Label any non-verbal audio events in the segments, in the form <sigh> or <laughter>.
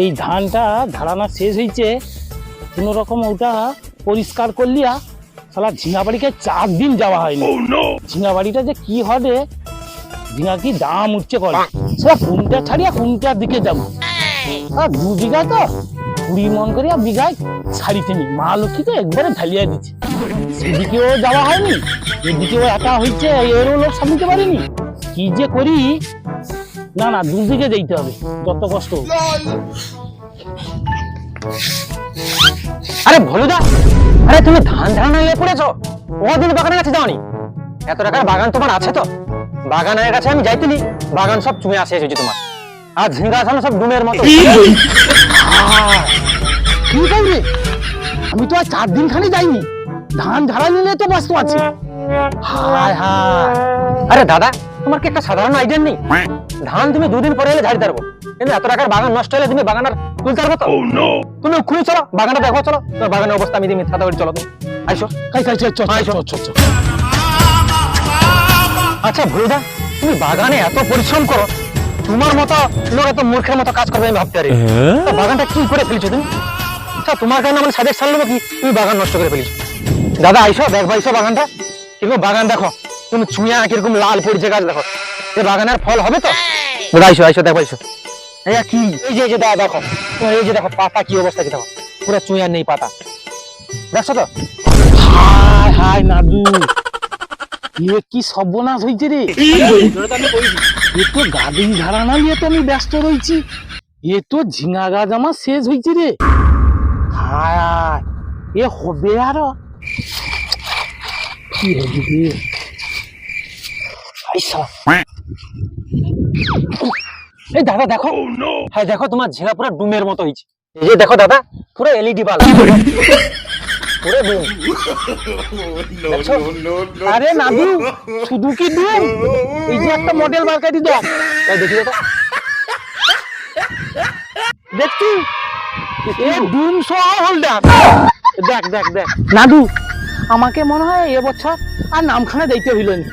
এই ধানটা ধারানা শেষ হয়েছে কোনো রকম ওটা পরিষ্কার করলিয়া সালা ঝিঙাবাড়িকে চার দিন যাওয়া হয়নি। ঝিঙাবাড়িটা যে কি হবে ঝিঙা কি দাম উঠছে করে সেটা কোনটা ছাড়িয়া কোনটার দিকে যাব। আর দু বিঘা তো কুড়ি মন করিয়া বিঘায় ছাড়িতে নি মা লক্ষ্মী তো একবারে ঢালিয়া দিচ্ছে। সেদিকেও যাওয়া হয়নি এদিকেও একা হয়েছে এরও লোক সামলাতে পারিনি। কি যে করি না না দুদিকে যেতে হবে। যত কষ্ট। আরে ভলুদা আরে তুমি ধান ধান নিয়ে পড়েছো? ওদিন বাগানের কাছে যাওনি? এত টাকার বাগান তোমার আছে তো? বাগানের কাছে আমি যাইতিনি। বাগান সব চুমে আসে এসেছি তোমার। আর ঝিঙ্গা ধান সব ডুমের মতো। কি করবে? আমি তো আর চার দিন খানি যাইনি। ধান ঝাড়া নিলে তো ব্যস্ত আছি। হায় হায়। আরে দাদা তোমার কি একটা সাধারণ আইডিয়া নেই? ধান তুমি দুদিন পরে এলে ঝাড়ি কিন্তু এত টাকার বাগান নষ্ট হলে তুমি বাগানার তুলতে পারব তো? তুমি খুঁজে চলো বাগানটা দেখো চলো। তোমার বাগানের অবস্থা আমি মিথ্যা বলি চলো তুমি। আইসো। খাই খাই চল আচ্ছা ভুলদা তুমি বাগানে এত পরিশ্রম করো তোমার মতো লোক এত মূর্খের মতো কাজ করবে আমি ভাবতে পারি। বাগানটা কি করে ফেলেছো তুমি? আচ্ছা তোমার কারণে আমার সাজেক সারলো কি তুমি বাগান নষ্ট করে ফেলেছো। দাদা আইসো দেখ ভাইসো বাগানটা। কীরকম বাগান দেখো তুমি ছুঁয়া কীরকম লাল পড়ছে গাছ দেখো। এই বাগানের ফল হবে তো? দাদা আইসো আইসো দেখো আইসো। এই কি? এই যে দাদা দেখো। তোমার এই যে দেখো পাতা কি অবস্থা কি দেখো? পুরো চুঁয়া নেই পাতা। দেখছ তো? হায় হায় নাদু এ কি সর্বনাশ হয়েছে রে। এ তো গাদি ঝাড়া না নিয়ে তো আমি ব্যস্ত রয়েছি এ তো ঝিঙা গাছ আমার শেষ হয়েছে রে। হায় হায় এ হবে আরও। কি হবে রে? আইসা। এই দাদা দেখো। হ্যাঁ দেখো তোমার পুরো ডুমের মতো হয়েছে। এই যে দেখো দাদা পুরো এলইডি বাল্ব। <laughs> পুরো ডুম। আরে নাদু শুধু কি ডুম? এই যে একটা মডেল দেখ দেখি দাদা। দেখছি। এ ডুম সহ হোল্ডার দেখ দেখ দেখ। নাদু আমাকে মনে হয় এবছর আর নামখানা দিতে হইল না।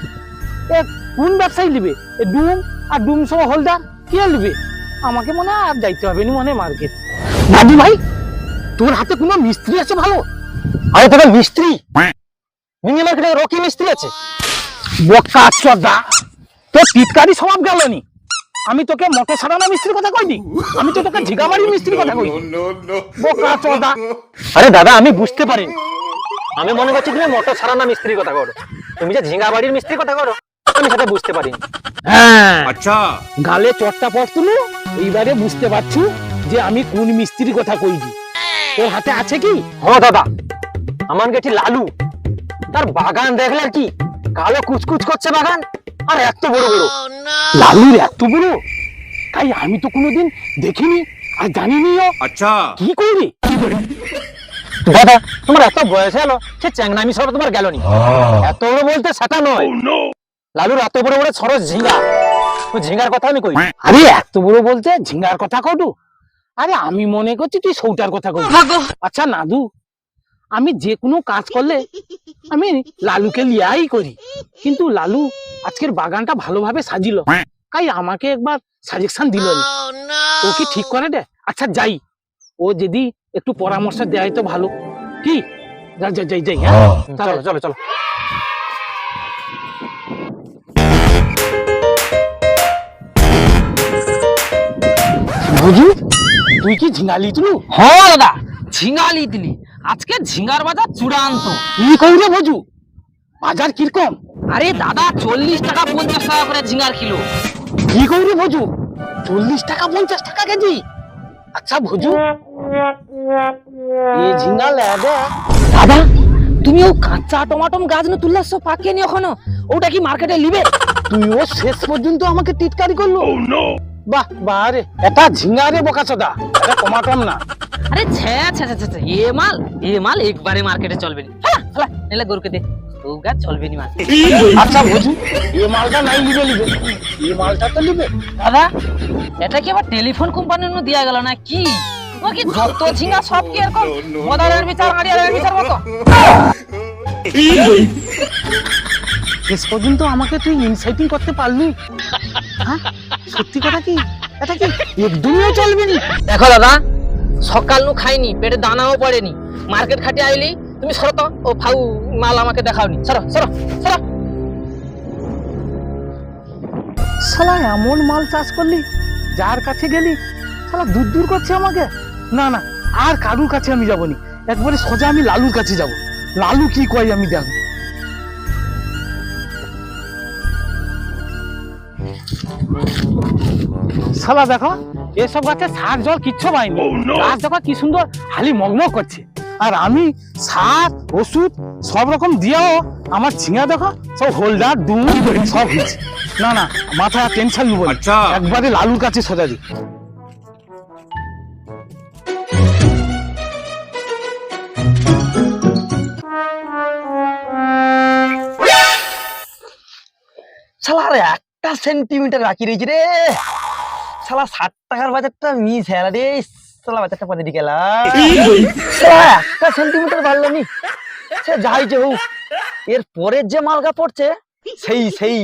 কোন ব্যবসায়ী নিবে ডুম আর ডুম সহ হোল্ডার কে নিবে আমাকে মনে আর যাইতে হবে না মনে মার্কেট। নাদু ভাই, তোর হাতে কোনো মিস্ত্রি আছে ভালো? আরে তোর মিস্ত্রি? মিনি মার্কেটে রকি মিস্ত্রি আছে। বক্কা চদা তোর টিটকারি স্বভাব গেল নি। আমি তোকে মোটর সারানা মিস্ত্রির কথা কইনি? আমি তো তোকে ঝিগাবাড়ি মিস্ত্রির কথা কই বোকা চদা আরে দাদা, আমি বুঝতে পারিনি। আমি মনে করছি তুমি মোটর সারানা মিস্ত্রির কথা করো তুমি যে ঝিঙ্গা বাড়ির মিস্ত্রির কথা করো আমি সেটা বুঝতে পারি হ্যাঁ। আচ্ছা। গালে চটটা পড়তুলো এইবারে বুঝতে পারছু যে আমি কোন মিস্ত্রির কথা কইছি ওর হাতে আছে কি? হ্যাঁ দাদা আমার গেছি লালু। তার বাগান দেখলে কি কালো কুচকুচ করছে বাগান আর এত বড় বড়। লালুর এত বড়? তাই আমি তো কোনোদিন দেখিনি আর জানিনিও। আচ্ছা। কি করবি দাদা তোমার এত বয়স হলো সে চ্যাংনামি সর তোমার গেল নি। হ্যাঁ। এত বড় বলতে সেটা নয়। oh, লালুর এত বড় বড় সরস ঝিঙ্গা। ঝিঙ্গার কথা আমি কই? আরে এত বড় বলতে ঝিঙ্গার কথা কটু? আরে আমি মনে করছি তুই সৌটার কথা কই আচ্ছা নাদু আমি যে কোনো কাজ করলে আমি লালুকে লিয়াই করি। কিন্তু লালু আজকের বাগানটা ভালোভাবে সাজিল। তাই আমাকে একবার সাজেশন দিল। না। ও কি ঠিক করে দে আচ্ছা যাই। ও যদি একটু পরামর্শ দেয় তো ভালো। কি? যা যা যাই যাই হ্যাঁ। চলো চলো চলো। বুঝু? তুই কি ঝিঙালি তুলু হ্যাঁ দাদা। ঝিঙ্গা লিতলি আজকে ঝিঙ্গার বাজার চূড়ান্ত। কি কইরে বুঝু? বাজার কীরকম? আরে দাদা চল্লিশ টাকা পঞ্চাশ টাকা করে ঝিঙ্গার কিলো। কি কইরে ভোজু চল্লিশ টাকা পঞ্চাশ টাকা কেজি? আচ্ছা ভোজু এই ঝিঙ্গা লেদে। দাদা তুমি ও কাঁচা টমাটম গাছ না তুললাস পাকিয়ে নি এখনও? ওটা কি মার্কেটে নিবে? তুই ও শেষ পর্যন্ত আমাকে টিটকারি করল? বাহ বাহ রে এটা ঝিঙ্গা রে বোকাচোদা এটা টমাটম না। আরে ছে ছে ছে, ছে ছে, এ মাল এ মাল একবারে মার্কেটে চলবে না। হ্যাঁ হ্যাঁ নেলে গরুকে দে। গাছ চলবে নি মার্কেটে আচ্ছা ভোজু এই মালটা নাই লিবে লিবে এই মালটা তো লিবে দাদা এটা কি আবার টেলিফোন কোম্পানির নু দিয়া গেল না কি? ও কি যত ঝিঙ্গা সব কি এরকম মদারের বিচার আড়িয়ারের বিচার মতো? শেষ পর্যন্ত আমাকে তুই ইনসাইটিং করতে পারলি? হ্যাঁ? সত্যি কথা কি? এটা কি একদমই চলবে না? দেখো দাদা সকাল নু খাইনি পেটে দানাও পড়েনি। মার্কেট খাটে আইলি তুমি সরো তো। ও ফাউ মাল আমাকে দেখাওনি। সরো সরো সরো। শালা এমন মাল চাষ করলি যার কাছে গেলি শালা দূর দূর করছে আমাকে? না না আর কারুর কাছে আমি যাবনি একবারে সোজা আমি লালুর কাছে যাব। লালু কি কয় আমি দেখব শালা দেখো এসব গাছে সার জল কিচ্ছু পাইনি। গাছ দেখো কি সুন্দর হালি মগ্ন করছে। আর আমি সার ওষুধ সব রকম দিয়েও আমার ঝিঙা দেখো সব হোল্ডার দুধ সব না না মাথা টেনশন নিব না। একবারে লালুর কাছে সোজা দি একটা সেন্টিমিটার বাকি রয়েছে রে? শালা ষাট টাকার বাজারটা মিস হয়ে গেল রে। শালা বাজারটা পথে দিকে একটা সেন্টিমিটার বাড়লো নি। সে যাই যে হোক এর পরের যে মালগা পড়ছে সেই সেই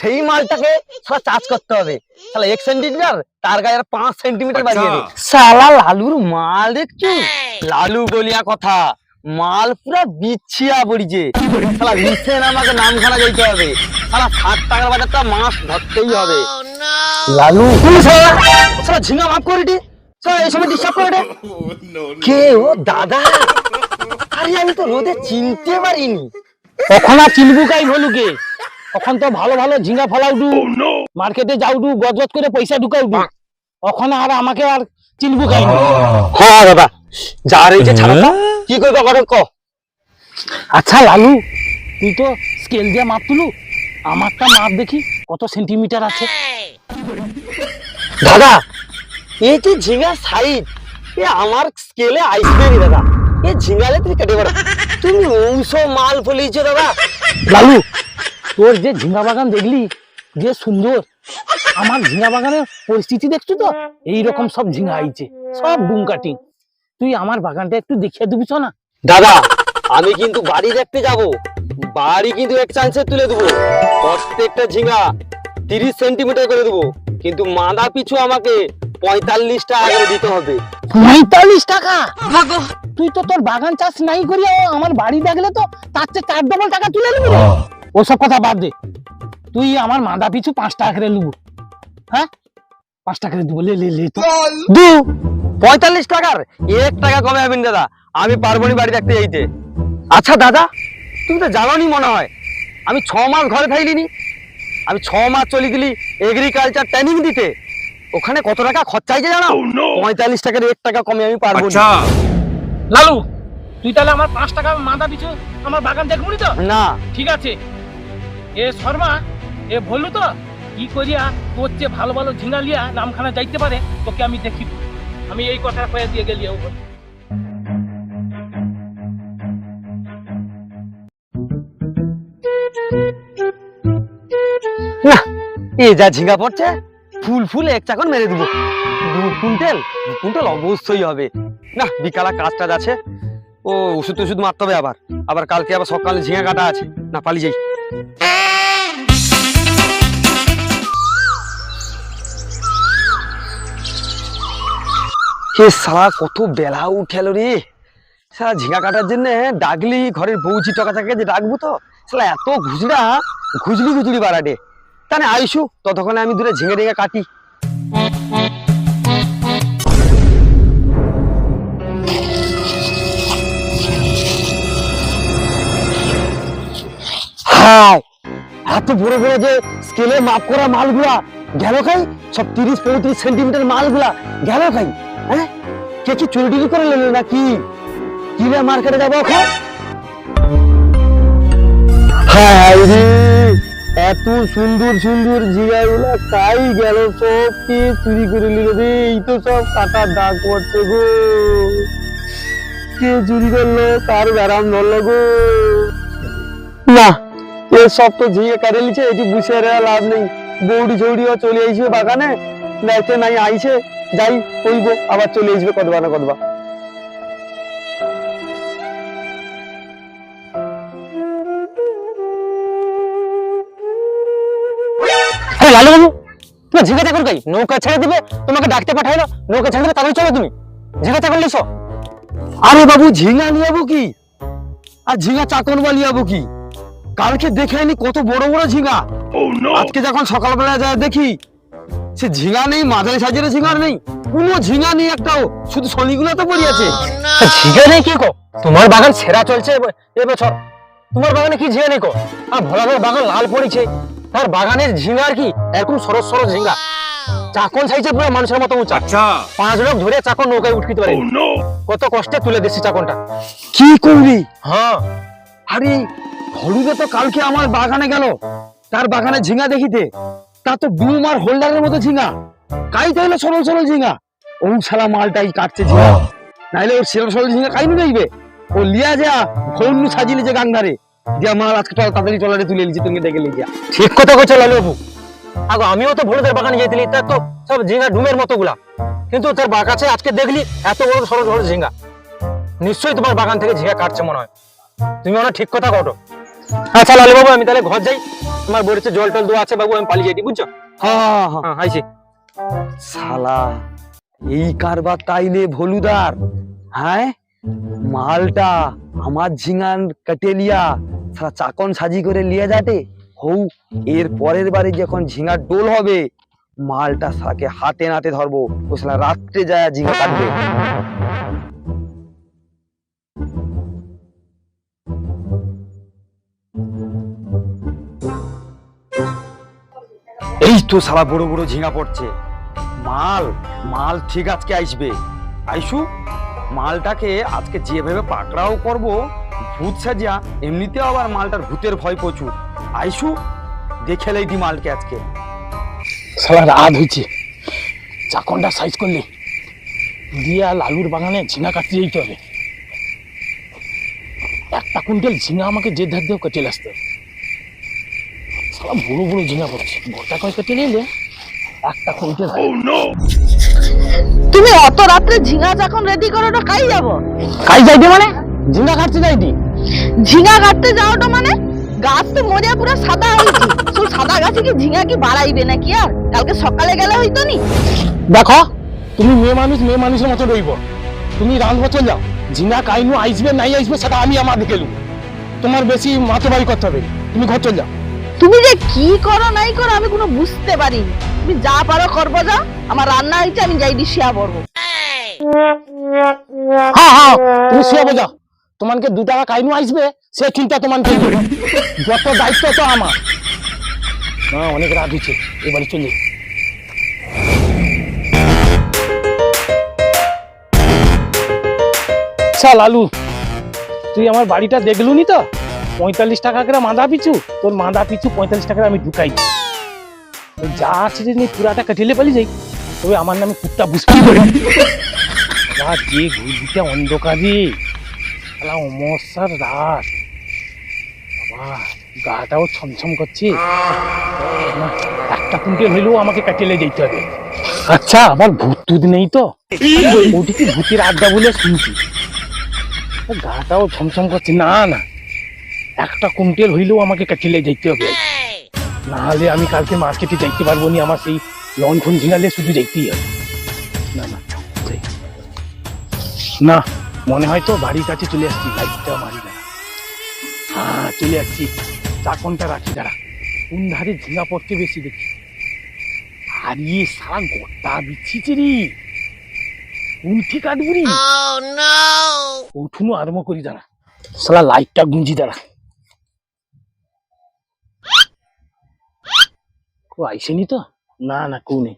সেই মালটাকে শালা চাষ করতে হবে। শালা এক সেন্টিমিটার তার গায়ে আর পাঁচ সেন্টিমিটার বাড়িয়ে দে। শালা লালুর মাল দেখছি? লালু বলিয়া কথা। মাল পুরা বিছিয়া পড়িছে। শালা লিসেন আমাকে নামখানা যাইতে হবে। শালা ষাট টাকার বাজারটা মাছ ধরতেই হবে। লালু। শালা শালা ঝিঙা মাফ করে দি। শালা এই সময় ডিস্টার্ব করে দে। কে ও দাদা? আরে আমি তো রোদে চিনতে পারিনি। কখন আর চিনবু কাই ভলুকে কখন তো ভালো ভালো ঝিঙ্গা ফলাও ডু মার্কেটে যাও ডু গজগজ করে পয়সা ঢুকাও ডু ওখানে আর আমাকে আর চিনবু কাই? হ্যাঁ দাদা যা রয়েছে ছাড়া কি করবে ঘটক ক? আচ্ছা লালু তুই তো স্কেল দিয়ে মাপ তুলু। আমারটা মাপ দেখি কত সেন্টিমিটার আছে? দাদা এই যে ঝিঙার সাইজ এ আমার স্কেলে আইসবে নি দাদা। এ ঝিঙালে তুই কেটে পারো তুমি অংশ মাল ফলিয়েছো দাদা। লালু তোর যে ঝিঙ্গা বাগান দেখলি যে সুন্দর আমার ঝিঙ্গা বাগানের পরিস্থিতি দেখছ তো? এই রকম সব ঝিঙ্গা আইছে সব ডুম কাটিং। তুই আমার বাগানটা একটু দেখিয়ে দিবি না দাদা আমি কিন্তু বাড়ি দেখতে যাব। বাড়ি কিন্তু এক চান্সে তুলে দেবো। প্রত্যেকটা ঝিঙা তিরিশ সেন্টিমিটার করে দেবো। কিন্তু মাদা পিছু আমাকে পঁয়তাল্লিশ টাকা করে দিতে হবে। পঁয়তাল্লিশ টাকা? তুই তো তোর বাগান চাষ নাই করিয়া আমার বাড়ি দেখলে তো তার চেয়ে চার ডবল টাকা তুলে নিবি। ওসব কথা বাদ দে। তুই আমার মাদা পিছু পাঁচ টাকা করে নেব। হ্যাঁ? পাঁচ টাকা করে দেবো। লে লে লে তো। দু। পঁয়তাল্লিশ টাকার? এক টাকা কমে হবেন দাদা। আমি পারব নি বাড়ি দেখতে যাইতে আচ্ছা দাদা তুমি তো জানোনি মনে হয়। আমি ছ মাস ঘরে থাইলিনি আমি ছ মাস চলে গেলি এগ্রিকালচার ট্রেনিং দিতে। ওখানে কত টাকা খরচা হয়েছে জানো? পঁয়তাল্লিশ টাকার এক টাকা কমে আমি পারব না। লালু তুই তাহলে আমার পাঁচ টাকা মাদা পিছু আমার বাগান দেখবি তো? না। ঠিক আছে। এ শর্মা এ বললু তো কি করিয়া তোর চেয়ে ভালো ভালো ঝিঙ্গা লিয়া নামখানা যাইতে পারে তোকে আমি দেখি আমি এই কথা কয়ে দিয়ে গেলি এ যা ঝিঙ্গা পড়ছে, ফুল ফুল এক চাকর মেরে দিব। দু কুইন্টাল দু কুইন্টাল অবশ্যই হবে। না, বিকালা কাজ টাজ আছে ও ওষুধ টষুধ মারতে হবে আবার। আবার কালকে আবার সকালে ঝিঙা কাটা আছে। না, পালিয়ে যাই। হে সারা কত বেলা উঠেল রে। সারা ঝিঙা কাটার জন্য ডাকলি, ঘরের বউচি টকাটাকে যে ডাকবো তো। সালা এত ঘুজরা ঘুজলি ঘুজলি বাড়াটে। তাহলে আইসু ততক্ষণে আমি দূরে ঝিঙে ঝিঙে কাটি। হায়, এত বড় বড় যে স্কেলে মাপ করা মালগুলা গেল খাই সব তিরিশ পঁয়ত্রিশ সেন্টিমিটার মালগুলা গেল খাই হ্যাঁ? কে কি চুরি টুরি করে নিল নাকি? কি রে মার্কেটে যাব এখন? রে এত সুন্দর সুন্দর কাই গেল সব কি চুরি করে নিল রে? এই তো সব কাটার দাগ পড়ছে গো। কে চুরি করল কার ব্যারাম ধরলো গো। না। এ সব তো ঝিয়ে কারে লিছে এটি বুঝে রে লাভ নেই। বৌড়ি ঝৌড়িও চলে আইসবে বাগানে দেখে নাই আইছে যাই কইব আবার চলে আসবে কদবা না কদবা। লালু বাবু তো ঝিঙে চাকর গাই নৌকা ছেড়ে দিবে তোমাকে ডাকতে পাঠাইলো নৌকা ছেড়ে দিবে তাহলে চলো তুমি। ঝিঙে চাকর লিছো আরে বাবু ঝিঙা নিয়ে যাব কি? আর ঝিঙা চাকর বা নিয়ে যাব কি? কালকে দেখে আইনি কত বড় বড় ঝিঙা আজকে যখন সকালবেলা যায় দেখি সে ঝিঙা নেই মাঝারি সাইজের ঝিঙার নেই। কোনো ঝিঙা নেই একটাও শুধু শনিগুলো তো পড়ে আছে। তা নেই কি কো তোমার বাগান সেরা চলছে এবছর। তোমার বাগানে কি ঝিঙে নেই কো আর ভোলাদের বাগান লাল পড়েছে। তার বাগানের ঝিঙার কি? এরকম সরস সরস ঝিঙ্গা চাকন সাইজে পুরো মানুষের মতো উঁচা। পাঁচ লোক ধরে চাকন নৌকায় উঠতে পারে। কত কষ্টে তুলে দিচ্ছি চাকনটা কি করবি? হ্যাঁ। আরে হলুদে তো কালকে আমার বাগানে গেল। তার বাগানে ঝিঙা দেখিতে। তা তো বুম আর হোল্ডারের মতো ঝিঙা। কাই তাইলে সরল সরল ঝিঙা? ও শালা মালটাই কাটছে ঝিঙা। নাইলে ওর সরল সরল ঝিঙা কাই নিবে ও লিয়া যা ফোন সাজিয়ে লিছে গাংধারে দিয়া মাল আজকে তাড়াতাড়ি টলারে তুলে লিছে তুমি ডেকে লিয়া ঠিক কথা কইছে লালু বাবু। আগো আমিও তো ভোলদের বাগানে যাইতিলি তার তো সব ঝিঙা ডুমের মতো গুলা। কিন্তু তার বাগাছে আজকে দেখলি এত বড় সরল সরল ঝিঙ্গা নিশ্চয়ই তোমার বাগান থেকে ঝিঙ্গা কাটছে মনে হয়। তুমি মনে ঠিক কথা কটো। আচ্ছা লালু বাবু আমি তাহলে ঘর যাই। তোমার বড়িতে জল টল দেওয়া আছে বাবু আমি পালিয়ে যাই বুঝছ? হ্যাঁ হ্যাঁ হ্যাঁ আইছি। শালা এই কারবার তাইলে ভলুদার। হ্যাঁ? মালটা আমার ঝিঙান কাটেলিয়া সারা চাকন সাজি করে লিয়ে যাতে হৌ এর পরের বারে যখন ঝিঙার ডোল হবে মালটা সাকে হাতে নাতে ধরবো। ও সালা রাত্রে যায় ঝিঙা কাটবে। তো সারা বড় বড় ঝিঙা পড়ছে। মাল মাল ঠিক আজকে আসবে আইসু, মালটাকে আজকে যেভাবে পাকড়াও করব, ভূত সাজিয়া, এমনিতেও আবার মালটার ভূতের ভয় প্রচুর। আইসু, দেখে লাই দি মালকে আজকে। সালা রাত হয়েছে চাকনটা সাইজ করলে দিয়া লালুর বাগানে ঝিঙা কাটতে যেতে হবে। একটা কুইন্টাল ঝিঙা আমাকে যে ধার দিয়েও কেটে আসতে হবে। সালা বড় বড় ঝিঙা পড়ছে গোটা কয় কেটে নিলে একটা কুইন্টাল তুমি অত রাত্রে ঝিঙা যখন রেডি করো ওটা কাই যাব? কাই যাইতে মানে? ঝিঙা কাটতে যাইতি ঝিঙা কাটতে যাওয়াটা মানে গাছ তো মরিয়া পুরো সাদা হয়েছে। শুধু সাদা গাছে কি ঝিঙা কি বাড়াইবে নাকি আর? কালকে সকালে গেলে হইতো নি? দেখো তুমি মেয়ে মানুষ মেয়ে মানুষের মতো রইব। তুমি রান্ধবো চল যাও। ঝিঙা কাইনু আইসবে নাই আইসবে সেটা আমি আমার লু তোমার বেশি মাতবাড়ি করতে হবে। তুমি ঘর চল যাও। তুমি যে কি করো, নাই করো, আমি কোনো বুঝতে পারিনি। তুমি যা পারো করব, যা। আমার রান্না হয়েছে, আমি যাই ডিসিয়া পড়ব। হ্যাঁ হ্যাঁ তুমি শুয়ে বোঝা তোমাকে দু টাকা কাইনু আসবে, সে চিন্তা তোমার যত দায়িত্ব তো আমার। না অনেক রাত হয়েছে। এবারে চলে চল আলু তুই আমার বাড়িটা দেখলু নি তো? পঁয়তাল্লিশ টাকা করে মাদা পিছু? তোর মাদা পিছু পঁয়তাল্লিশ টাকা আমি ঢুকাই। যা আছে যদি পুরাটা কাটিলে পালি যাই। তবে আমার নামে কুত্তা বুঝতে পারি যে ঘুরবিটা অন্ধকারে। শালা অমস্যার রাত। বাবা, গাটাও ছমছম করছে। একটা কুইন্টাল হইলেও আমাকে কাটিয়ে যেতে হবে। আচ্ছা আমার ভূত টুত নেই তো? ওটি কি ভূতের আড্ডা বলে শুনছি? গাটাও ছমছম করছে। না না। একটা কুইন্টাল হইলেও আমাকে কাটিয়ে যেতে হবে। নাহলে আমি কালকে মার্কেটে যাইতে পারব না আমার সেই লঞ্চন ঝিঙালে শুধু যাইতেই হবে। না না না মনে হয় তো বাড়ির কাছে চলে আসছি লাইটটা মারি দাঁড়া। হ্যাঁ চলে আসছি। চাকনটা রাখি দাঁড়া। কোন ধারে ঝিঙা পড়তে বেশি দেখি? আর ইয়ে সারা গোটা বিচ্ছিছে রে। উঠি কাটবুরি উঠুনো আরম্ভ করি দাঁড়া। সালা লাইটটা গুঞ্জি দাঁড়া। কেউ আইসেনি তো? না না কেউ নেই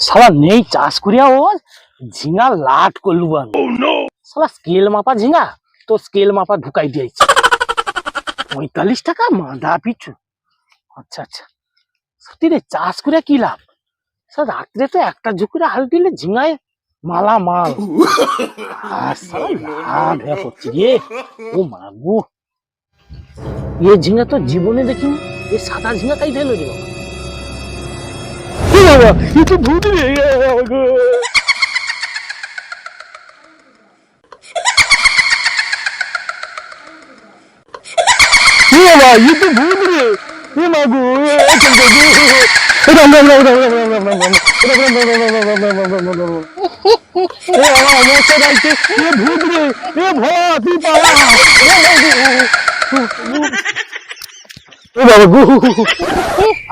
সালা নেই চাষ করিয়া ও ঝিঙা লাট করলু সালা স্কেল মাপা ঝিঙা তো স্কেল মাপা ঢুকাই দিয়েছে। পঁয়তাল্লিশ টাকা মাদা পিছু আচ্ছা আচ্ছা। সত্যি রে চাষ করে কি লাভ? স্যার রাত্রে তো একটা ঝুঁকুরে হাল দিলে ঝিঙায় মালা মাল রে ও মাগো এ ঝিঙা তো জীবনে দেখিনি এ সাদা ঝিঙা কাই ফেলো রে বাবা এ তো ভূত রে গো ये तो भूत रे ये मागो चल चल राम राम राम राम राम राम राम राम राम राम राम राम राम राम राम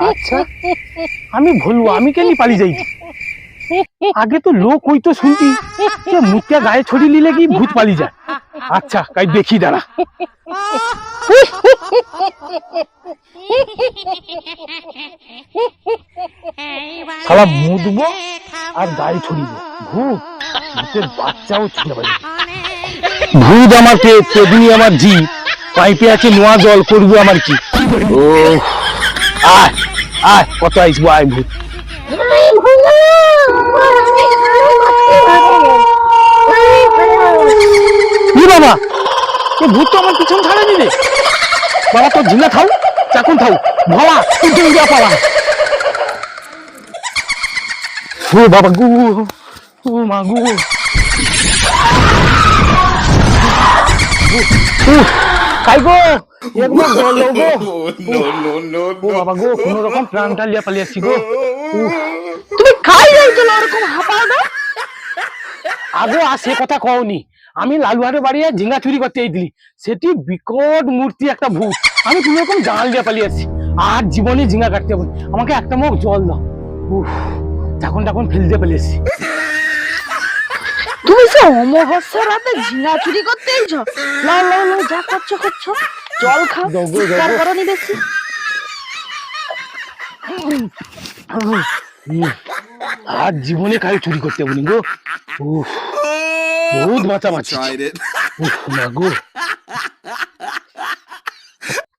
আচ্ছা, আমি ভুলবো, আমি কেন পালি যাই? আগে তো লোক হইতো শুনতি মুখটা গায়ে ছড়িয়ে নিলে কি ভূত পালি যায়? আচ্ছা কাই দেখি দাঁড়া। শালা মুদবো আর ছড়িব ভূত বাচ্চাও ভূত আমার পেট আমার জি পাইপে আছে নোয়া জল, করব আমার কি? ও আয় আয়, কত আইসবো, আয় ভূত কি বাবা এ ভূত তো আমার পিছন ছাড়েনি রে। বাবা তো ঝিঙ্গা খাও চাকুন খাও। ভাবা তুই যা পালা। ও বাবা গু ও মা গু। কাই গো? একবার জল গো। ও বাবা গো কোনো রকম প্রাণটা লিয়া পালিয়ে আসছি গো। তুমি খাই না ওরকম হাঁপাও না? আগো আর সে কথা কওনি। আমি লালুহাটে বাড়ি আর ঝিঙ্গা চুরি করতে দিলি সেটি বিকট মূর্তি একটা ভূত। আমি তুমি রকম জাল দিয়ে পালিয়ে আসছি আর জীবনে ঝিঙ্গা কাটতে হবে। আমাকে একটা মুখ জল দাও। উফ তখন তখন ফেলতে পালিয়েছি তুমি সে অমহস্যের রাতে ঝিঙা চুরি করতে এইছো না না না যা করছ করছ। জল খাও চিৎকার বেশি আর জীবনে কাল চুরি করতে বলি গো। উফ বহুত মাথা মাছি গো।